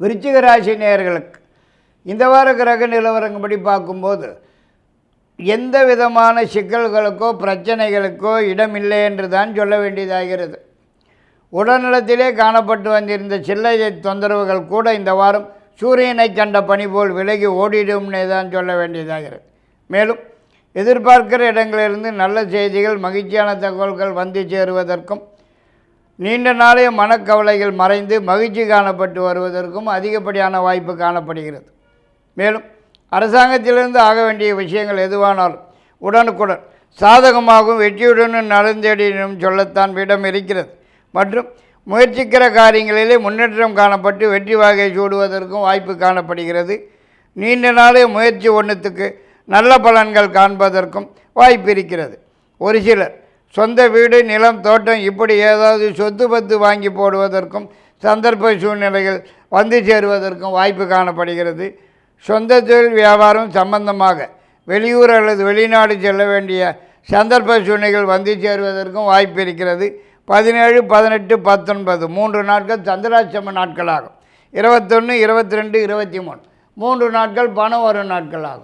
விருச்சிக ராசி நேர்களுக்கு இந்த வார கிரக நிலவரங்கப்படி பார்க்கும்போது எந்த விதமான சிக்கல்களுக்கோ பிரச்சனைகளுக்கோ இடமில்லை என்று தான் சொல்ல வேண்டியதாகிறது. உடல்நலத்திலே காணப்பட்டு வந்திருந்த சில்லை தொந்தரவுகள் கூட இந்த வாரம் சூரியனை கண்ட பணி போல் விலகி ஓடிடும்னே தான் சொல்ல வேண்டியதாகிறது. மேலும் எதிர்பார்க்கிற இடங்களிலிருந்து நல்ல செய்திகள் மகிழ்ச்சியான தகவல்கள் வந்து சேருவதற்கும் நீண்ட நாளைய மனக்கவலைகள் மறைந்து மகிழ்ச்சி காணப்பட்டு வருவதற்கும் அதிகப்படியான வாய்ப்பு காணப்படுகிறது. மேலும் அரசாங்கத்திலிருந்து ஆக வேண்டிய விஷயங்கள் எதுவானாலும் உடனுக்குடன் சாதகமாகவும் வெற்றியுடனும் நலந்தேடினும் சொல்லத்தான் விடம் இருக்கிறது. மற்றும் முயற்சிக்கிற காரியங்களிலே முன்னேற்றம் காணப்பட்டு வெற்றி வாகை சூடுவதற்கும் வாய்ப்பு காணப்படுகிறது. நீண்ட நாளே முயற்சி ஒன்றுத்துக்கு நல்ல பலன்கள் காண்பதற்கும் வாய்ப்பு இருக்கிறது. ஒரு சிலர் சொந்த வீடு நிலம் தோட்டம் இப்படி ஏதாவது சொத்து பத்து வாங்கி போடுவதற்கும் சந்தர்ப்ப சூழ்நிலைகள் வந்து சேருவதற்கும் வாய்ப்பு காணப்படுகிறது. சொந்த தொழில் வியாபாரம் சம்பந்தமாக வெளியூர் அல்லது வெளிநாடு செல்ல வேண்டிய சந்தர்ப்ப சூழ்நிலைகள் வந்து சேருவதற்கும் வாய்ப்பு இருக்கிறது. பதினேழு பதினெட்டு பத்தொன்பது மூன்று நாட்கள் சந்திராட்சம நாட்களாகும். இருபத்தொன்று இருபத்தி ரெண்டு இருபத்தி மூணு மூன்று நாட்கள் பணம் வரும் நாட்களாகும்.